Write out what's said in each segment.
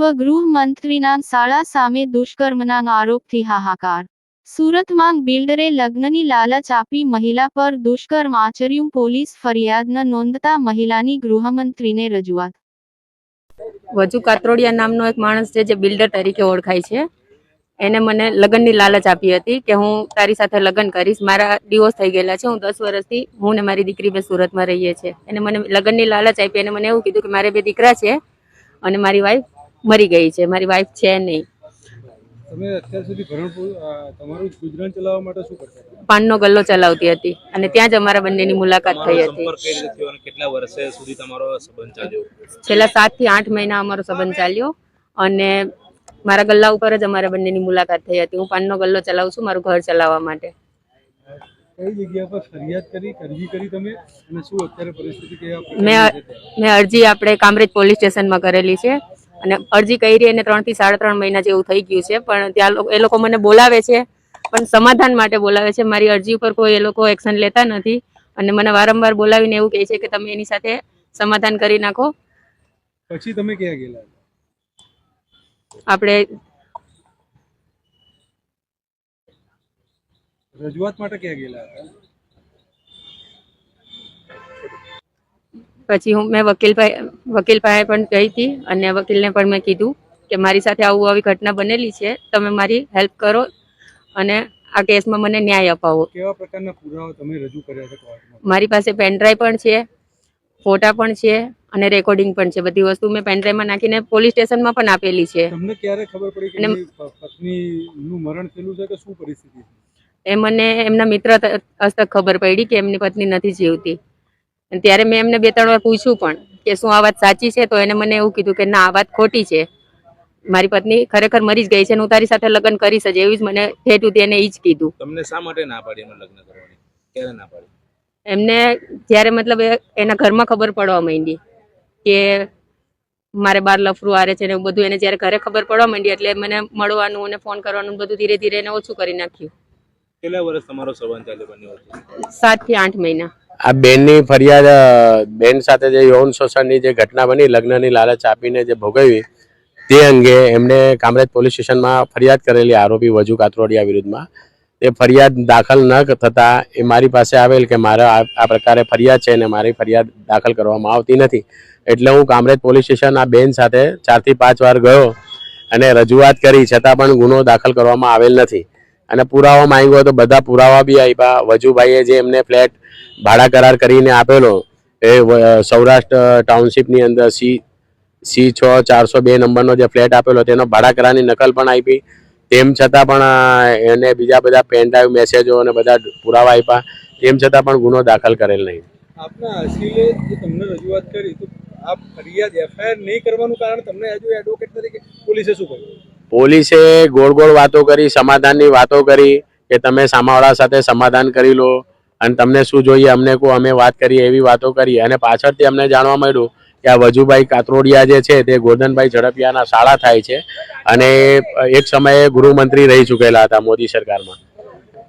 પૂર્વ ગૃહમંત્રીના શાળા સામે દુષ્કર્મના આરોપથી હાહાકાર. સુરતમાં બિલ્ડરે લગ્નની લાલચ આપી મહિલા પર દુષ્કર્મ આચર્યું, પોલીસ ફરિયાદ નોંધતા મહિલાની ગૃહમંત્રીને રજૂઆત. વજુ કાત્રોડિયા નામનો એક માણસ છે જે બિલ્ડર તરીકે ઓળખાય છે. એને મને લગ્નની લાલચ આપી હતી કે હું તારી સાથે લગ્ન કરીશ. મારા ડિવોર્સ થઈ ગયેલા છે. હું દસ વર્ષથી હું ને મારી દીકરી બે સુરતમાં રહીએ છીએ. એને મને લગ્નની લાલચ આપી અને મને એવું કીધું કે મારે બે દીકરા છે અને મારી વાઈફ મરી ગઈ છે મારી વાઈફ છે નહીં. તમે અત્યાર સુધી ભરણ તમારું ગુજરાન ચલાવવા માટે શું કરતા પાનનો ગલ્લો ચલાવતી હતી અને ત્યાં જ અમારા બંનેની મુલાકાત થઈ હતી. સંપર્ક કઈ રીતે થયો અને કેટલા વર્ષે સુધી તમારો સંબંધ ચાલ્યો? છેલ્લા સાતથી આઠ મહિના અમારો સંબંધ ચાલ્યો અને મારા ગલ્લા ઉપર જ અમારા બંનેની મુલાકાત થઈ હતી. હું પાનનો ગલ્લો ચલાવું છું મારું ઘર ચલાવવા માટે. કઈ જગ્યા પર ફરિયાદ કરી અરજી કરી તમે? અને શું અત્યારે પરિસ્થિતિ કેવા મેં? મેં અરજી આપણે કામરેજ પોલીસ સ્ટેશનમાં કરેલી છે. અને અરજી કરી અને ત્રણથી સાડા ત્રણ મહિના જેવું થઈ ગયું છે. પણ ત્યાં એ લોકો મને બોલાવે છે પણ સમાધાન માટે બોલાવે છે. મારી અરજી ઉપર કોઈ એ લોકો એક્શન લેતા નથી. અને મને વારંવાર બોલાવીને એવું કહે છે કે તમે એની સાથે સમાધાન કરી નાખો. પછી તમે ક્યાં ગયેલા? આપણે રજૂઆત માટે ક્યાં ગયેલા હતા? પછી હું મેં વકીલ પાસે વકીલ પાસે પણ ગઈ હતી અને વકીલને પણ મેં કીધું કે મારી સાથે આવું આવી ઘટના બનેલી છે તમે મારી હેલ્પ કરો અને આ કેસમાં મને ન્યાય અપાવો. કેવા પ્રકારના પુરાવા તમે રજૂ કર્યા છે કોર્ટમાં? મારી પાસે પેનડ્રાઈવ પણ છે ફોટા પણ છે અને રેકોર્ડિંગ પણ છે. બધી વસ્તુ મેં પેનડ્રાઈવમાં નાખીને પોલીસ સ્ટેશનમાં પણ આપેલી છે. તમને ક્યારે ખબર પડી કે પત્નીનું મરણ થયેલું છે કે શું પરિસ્થિતિ છે? એ મને એમના મિત્ર હસ્તક ખબર પડી કે એમની પત્ની નથી જીવતી. અને ત્યારે મેં એમને બે ત્રણ વાર પૂછ્યું પણ. કે શું આ વાત સાચી છે? તો એને મને એવું કીધું કે ના આ વાત ખોટી છે. મારી પત્ની ખરેખર મરી જ ગઈ છે હું તારી સાથે લગ્ન કરીશ જ એવી જ મને ઠેઠું એને એ જ કીધું. તમને શા માટે ના પાડી એમને લગ્ન કરવાની? ક્યારે ના પાડી? એમને જ્યારે મતલબ એના ઘરમાં ખબર પડવા માંડી કે મારે બાર લફરું આરે છે ને એવું બધું એને જ્યારે ઘરે ખબર પડવા માંડી એટલે મને મળવાનું અને ફોન કરવાનું બધું ધીરે ધીરે એને ઓછું કરી નાખ્યું. કેટલા વર્ષ તમારો સંબંધ ચાલ્યો બન્યો સાતથી આઠ મહિના. આ બેનની ફરિયાદ બેન સાથે જે યૌન શોષણની જે ઘટના બની, લગ્નની લાલચ આપીને જે ભોગવી, તે અંગે એમણે કામરેજ પોલીસ સ્ટેશનમાં ફરિયાદ કરેલી આરોપી વજુ કાતરોડિયા વિરુદ્ધમાં. એ ફરિયાદ દાખલ ન થતાં એ મારી પાસે આવેલ કે મારે આ પ્રકારે ફરિયાદ છે અને મારી ફરિયાદ દાખલ કરવામાં આવતી નથી. એટલે હું કામરેજ પોલીસ સ્ટેશન આ બેન સાથે ચારથી પાંચ વાર ગયો અને રજૂઆત કરી, છતાં પણ ગુનો દાખલ કરવામાં આવેલ નથી. અને પુરાવા માંગ્યો તો બધા પુરાવા બી આપ્યા. વજુભાઈએ જે એમને ફ્લેટ ભાડા કરાર કરીને આપેલો એ સૌરાષ્ટ્ર ટાઉનશીપની અંદર સી સી છ ચારસો બે નંબરનો જે ફ્લેટ આપેલો તેનો ભાડા કરારની નકલ પણ આપી. તેમ છતાં પણ એને બીજા બધા પેન ડ્રાઈવ મેસેજો અને બધા પુરાવા આપ્યા. તેમ છતાં પણ ગુનો દાખલ કરેલ નહીં. આપના અસીલે જે તમને રજૂઆત કરી તો આપ ફરિયાદ એફઆઈઆર નહીં કરવાનું કારણ તમને હજુ એડવોકેટ તરીકે પોલીસે શું કર્યું પોલીસે ગોળ ગોળ વાતો કરી સમાધાનની વાતો કરી કે તમે સામાવાળા સાથે સમાધાન કરી લો. અને તમને શું જોઈએ? અમને કહો, અમે વાત કરીએ, એવી વાતો કરી અને પાછળથી અમને જાણવા મળ્યું કે આ વજુભાઈ કાતરોડિયા જે છે, તે ગોરધનભાઈ ઝડપિયાના શાળા થાય છે. અને એક સમયે ગૃહમંત્રી રહી ચૂકેલા હતા મોદી સરકારમાં.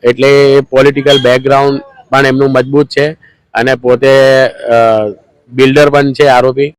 એટલે પોલિટિકલ બેકગ્રાઉન્ડ પણ એમનું મજબૂત છે. અને પોતે બિલ્ડર પણ છે આરોપી.